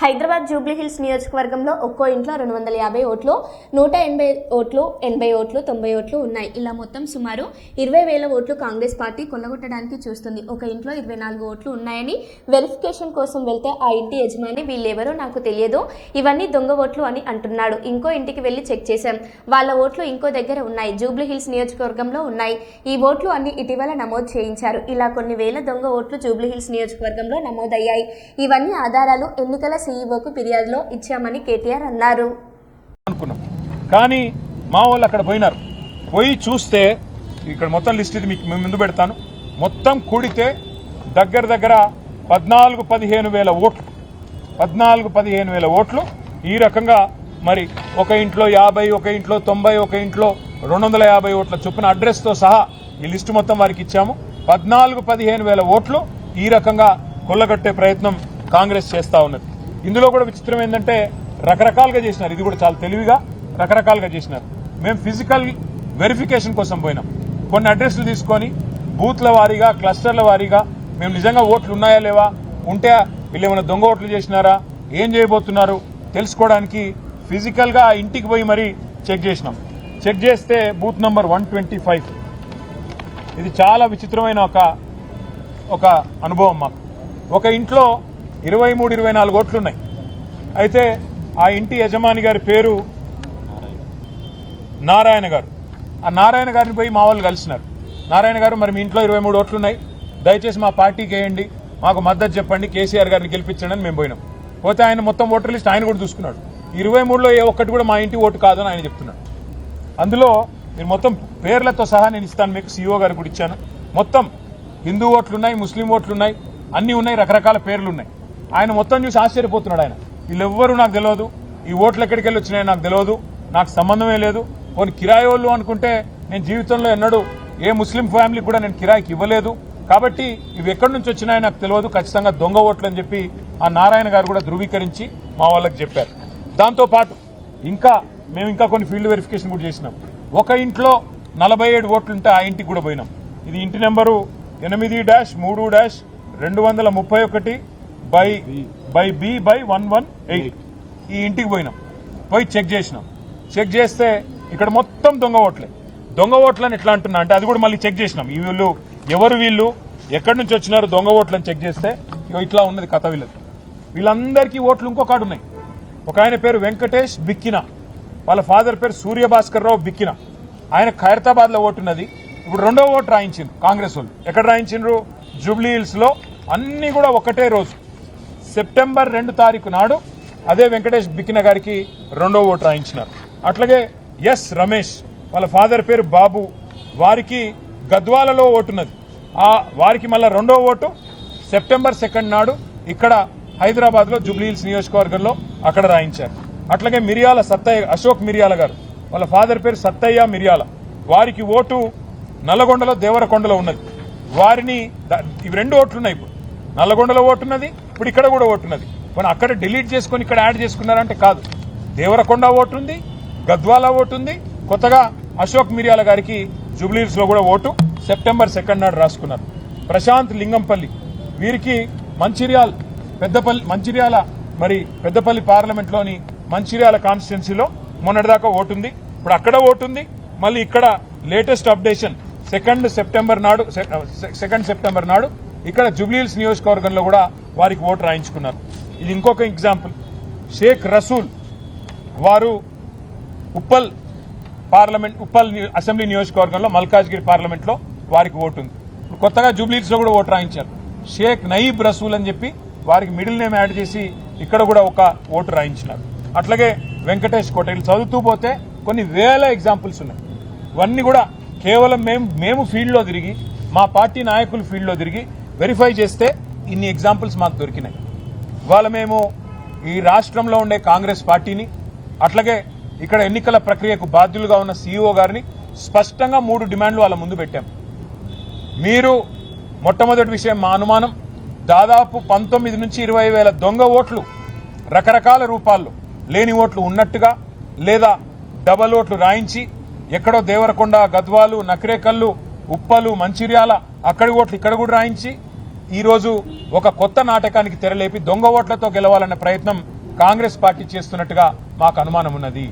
హైదరాబాద్ జూబ్లీహిల్స్ నియోజకవర్గంలో ఒక్కో ఇంట్లో రెండు వందల యాభై ఓట్లు నూట ఎనభై ఓట్లు ఎనభై ఓట్లు తొంభై ఓట్లు ఉన్నాయి. ఇలా మొత్తం సుమారు ఇరవై వేల ఓట్లు కాంగ్రెస్ పార్టీ కొల్లగొట్టడానికి చూస్తుంది. ఒక ఇంట్లో ఇరవై నాలుగు ఓట్లు ఉన్నాయని వెరిఫికేషన్ కోసం వెళ్తే ఆ ఇంటి యజమాని వీళ్ళెవరో నాకు తెలియదు. ఇవన్నీ దొంగ ఓట్లు అని అంటున్నాడు. ఇంకో ఇంటికి వెళ్ళి చెక్ చేశాం. వాళ్ళ ఓట్లు ఇంకో దగ్గర ఉన్నాయి. జూబ్లీహిల్స్ నియోజకవర్గంలో ఉన్నాయి. ఈ ఓట్లు అన్ని ఇటీవల నమోదు చేయించారు. ఇలా కొన్ని వేల దొంగ ఓట్లు జూబ్లీహిల్స్ నియోజకవర్గంలో నమోదయ్యాయి. ఇవన్నీ ఆధారాలు ఎన్నికల సీఈఓకు ఫిర్యాదులో ఇచ్చామని కేటీఆర్ అన్నారు. అనుకున్నాం. కానీ మా వాళ్ళు అక్కడ పోయినారు. పోయి చూస్తే ఇక్కడ మొత్తం లిస్ట్ ఇది మీకు ముందు పెడతాను. మొత్తం కూడితే దగ్గర దగ్గర పద్నాలుగు పదిహేను వేల ఓట్లు. పద్నాలుగు పదిహేను వేల ఓట్లు. ఈ రకంగా మరి ఒక ఇంట్లో యాభై ఒక ఇంట్లో తొంభై ఒక ఇంట్లో రెండు వందల యాభై ఓట్ల చొప్పున అడ్రస్తో సహా ఈ లిస్టు మొత్తం వారికి ఇచ్చాము. పద్నాలుగు పదిహేను వేల ఓట్లు ఈ రకంగా కొల్లగొట్టే ప్రయత్నం కాంగ్రెస్ చేస్తా ఉన్నది. ఇందులో కూడా విచిత్రం ఏంటంటే రకరకాలుగా చేసినారు. ఇది కూడా చాలా తెలివిగా రకరకాలుగా చేసినారు. మేము ఫిజికల్ వెరిఫికేషన్ కోసం పోయినాం. కొన్ని అడ్రస్లు తీసుకొని బూత్ల వారీగా క్లస్టర్ల వారీగా మేము నిజంగా ఓట్లు ఉన్నాయా లేవా ఉంటే వీళ్ళు ఏమైనా దొంగ ఓట్లు చేసినారా ఏం చేయబోతున్నారు తెలుసుకోవడానికి ఫిజికల్గా ఇంటికి పోయి మరీ చెక్ చేసినాం. చెక్ చేస్తే booth number one twenty five ఇది చాలా విచిత్రమైన ఒక ఒక అనుభవం మాకు. ఒక ఇంట్లో ఇరవై మూడు ఇరవై నాలుగు ఓట్లు ఉన్నాయి అయితే ఆ ఇంటి యజమాని గారి పేరు నారాయణ గారు. ఆ నారాయణ గారిని పోయి మా వాళ్ళు కలిసినారు. నారాయణ గారు మరి మీ ఇంట్లో ఇరవై మూడు ఓట్లు ఉన్నాయి దయచేసి మా పార్టీకి వేయండి. మాకు మద్దతు చెప్పండి. కేసీఆర్ గారిని గెలిపించండి అని మేము పోయినాం. పోతే ఆయన మొత్తం ఓటర్ లిస్ట్ ఆయన కూడా చూసుకున్నాడు. ఇరవై మూడులో ఏ ఒక్కటి కూడా మా ఇంటి ఓటు కాదని ఆయన చెప్తున్నాడు. అందులో మీరు మొత్తం పేర్లతో సహా నేను ఇస్తాను మీకు. సీఓ గారికి కూడా ఇచ్చాను. మొత్తం హిందూ ఓట్లు ఉన్నాయి ముస్లిం ఓట్లు ఉన్నాయి అన్నీ ఉన్నాయి రకరకాల పేర్లు ఉన్నాయి ఆయన మొత్తం చూసి ఆశ్చర్యపోతున్నాడు ఆయన. వీళ్ళెవ్వరూ నాకు తెలియదు ఈ ఓట్లు ఎక్కడికి వెళ్ళి వచ్చినాయో నాకు తెలియదు నాకు సంబంధమే లేదు. కొన్ని కిరాయి వాళ్ళు అనుకుంటే నేను జీవితంలో ఎన్నడూ ఏ ముస్లిం ఫ్యామిలీకి కూడా నేను కిరాయికి ఇవ్వలేదు. కాబట్టి ఇవి ఎక్కడి నుంచి వచ్చినాయో నాకు తెలియదు ఖచ్చితంగా దొంగ ఓట్లు అని చెప్పి ఆ నారాయణ గారు కూడా ధృవీకరించి మా వాళ్ళకి చెప్పారు. దాంతోపాటు ఇంకా మేము ఇంకా కొన్ని ఫీల్డ్ వెరిఫికేషన్ కూడా చేసినాం. ఒక ఇంట్లో నలభై ఏడు ఓట్లుంటే ఆ ఇంటికి కూడా పోయినాం. ఇది ఇంటి నెంబరు ఎనిమిది డాష్ మూడు డాష్ రెండు వందల ముప్పై ఒకటి by by B by one one eight ఈ ఇంటికి పోయినాం. పోయి చెక్ చేసినాం. చెక్ చేస్తే ఇక్కడ మొత్తం దొంగ ఓట్లే. దొంగ ఓట్లని ఎట్లా అంటున్నా అంటే అది కూడా మళ్ళీ చెక్ చేసినాం. ఈ వీళ్ళు ఎవరు వీళ్ళు ఎక్కడి నుంచి వచ్చినారు దొంగ ఓట్లని చెక్ చేస్తే ఇట్లా ఉన్నది కథ వీళ్ళది. వీళ్ళందరికీ ఓట్లు ఇంకో కాడు ఉన్నాయి. ఒక ఆయన పేరు వెంకటేష్ బిక్కిన. వాళ్ళ ఫాదర్ పేరు సూర్యభాస్కర్ రావు బిక్కిన. ఆయన ఖైరతాబాద్లో ఓటున్నది ఇప్పుడు రెండో ఓటు రాయించిండ్రు కాంగ్రెస్ వాళ్ళు. ఎక్కడ రాయించిండ్రు? జూబ్లీ హిల్స్లో అన్ని కూడా ఒకటే రోజు. సెప్టెంబర్ రెండు తారీఖు నాడు అదే వెంకటేష్ బిక్కిన గారికి రెండో ఓటు రాయించినారు. అట్లాగే ఎస్ రమేష్ వాళ్ళ ఫాదర్ పేరు బాబు వారికి గద్వాలలో ఓటున్నది. ఆ వారికి మళ్ళీ రెండో ఓటు సెప్టెంబర్ సెకండ్ నాడు ఇక్కడ హైదరాబాద్లో జూబ్లీహిల్స్ నియోజకవర్గంలో అక్కడ రాయించారు. అట్లాగే మిరియాల సత్తయ్య అశోక్ మిరియాల గారు వాళ్ళ ఫాదర్ పేరు సత్తయ్య మిరియాల వారికి ఓటు నల్లగొండలో దేవరకొండలో ఉన్నది. వారిని ఇవి రెండు ఓట్లున్నాయి ఇప్పుడు. నల్లగొండలో ఓటున్నది ఇప్పుడు ఇక్కడ కూడా ఓటున్నది మనం అక్కడ డిలీట్ చేసుకొని ఇక్కడ యాడ్ చేసుకున్నారంటే కాదు. దేవరకొండ ఓటు ఉంది గద్వాల ఓటు ఉంది కొత్తగా అశోక్ మిర్యాల గారికి జూబ్లీస్లో కూడా ఓటు సెప్టెంబర్ సెకండ్ నాడు రాసుకున్నారు. ప్రశాంత్ లింగంపల్లి వీరికి మంచిర్యాల్ పెద్దపల్లి మంచిర్యాల మరి పెద్దపల్లి పార్లమెంట్లోని మంచిర్యాల కాన్స్టిట్యున్సీలో మొన్నటిదాకా ఓటుంది. ఇప్పుడు అక్కడ ఓటుంది. మళ్ళీ ఇక్కడ లేటెస్ట్ అప్డేషన్ సెకండ్ సెప్టెంబర్ నాడు సె- సెకండ్ సెప్టెంబర్ నాడు ఇక్కడ జూబ్లీహిల్స్ నియోజకవర్గంలో కూడా వారికి ఓటు రాయించుకున్నారు. ఇది ఇంకొక ఎగ్జాంపుల్ షేక్ రసూల్ వారు ఉప్పల్ పార్లమెంట్ ఉప్పల్ అసెంబ్లీ నియోజకవర్గంలో మల్కాజ్గిరి పార్లమెంట్లో వారికి ఓటు ఉంది ఇప్పుడు కొత్తగా జూబ్లీస్లో కూడా ఓటు రాయించారు. షేక్ నయీబ్ రసూల్ అని చెప్పి వారికి మిడిల్ నేమ్ యాడ్ చేసి ఇక్కడ కూడా ఒక ఓటు రాయించినారు. అట్లాగే వెంకటేష్ కోట వీళ్ళు చదువుతూ పోతే కొన్ని వేల ఎగ్జాంపుల్స్ ఉన్నాయి. ఇవన్నీ కూడా కేవలం మేము మేము ఫీల్డ్లో తిరిగి మా పార్టీ నాయకులు ఫీల్డ్లో తిరిగి వెరిఫై చేస్తే ఇన్ని ఎగ్జాంపుల్స్ మాకు దొరికినాయి. ఇవాళ మేము ఈ రాష్ట్రంలో ఉండే కాంగ్రెస్ పార్టీని అట్లాగే ఇక్కడ ఎన్నికల ప్రక్రియకు బాధ్యులుగా ఉన్న సీఈఓ గారిని స్పష్టంగా మూడు డిమాండ్లు వాళ్ళ ముందు పెట్టాం. మీరు మొట్టమొదటి విషయం మా అనుమానం దాదాపు పంతొమ్మిది నుంచి ఇరవై వేల దొంగ ఓట్లు రకరకాల రూపాల్లో లేని ఓట్లు ఉన్నట్టుగా లేదా డబల్ ఓట్లు రాయించి ఎక్కడో దేవరకొండ గద్వాలు నకరేకల్లు ఉప్పలు మంచిర్యాల అక్కడి ఓట్లు ఇక్కడ కూడా రాయించి ఈరోజు ఒక కొత్త నాటకానికి తెరలేపి దొంగ ఓట్లతో గెలవాలన్న ప్రయత్నం కాంగ్రెస్ పార్టీ చేస్తున్నట్టుగా మాకు అనుమానం ఉన్నది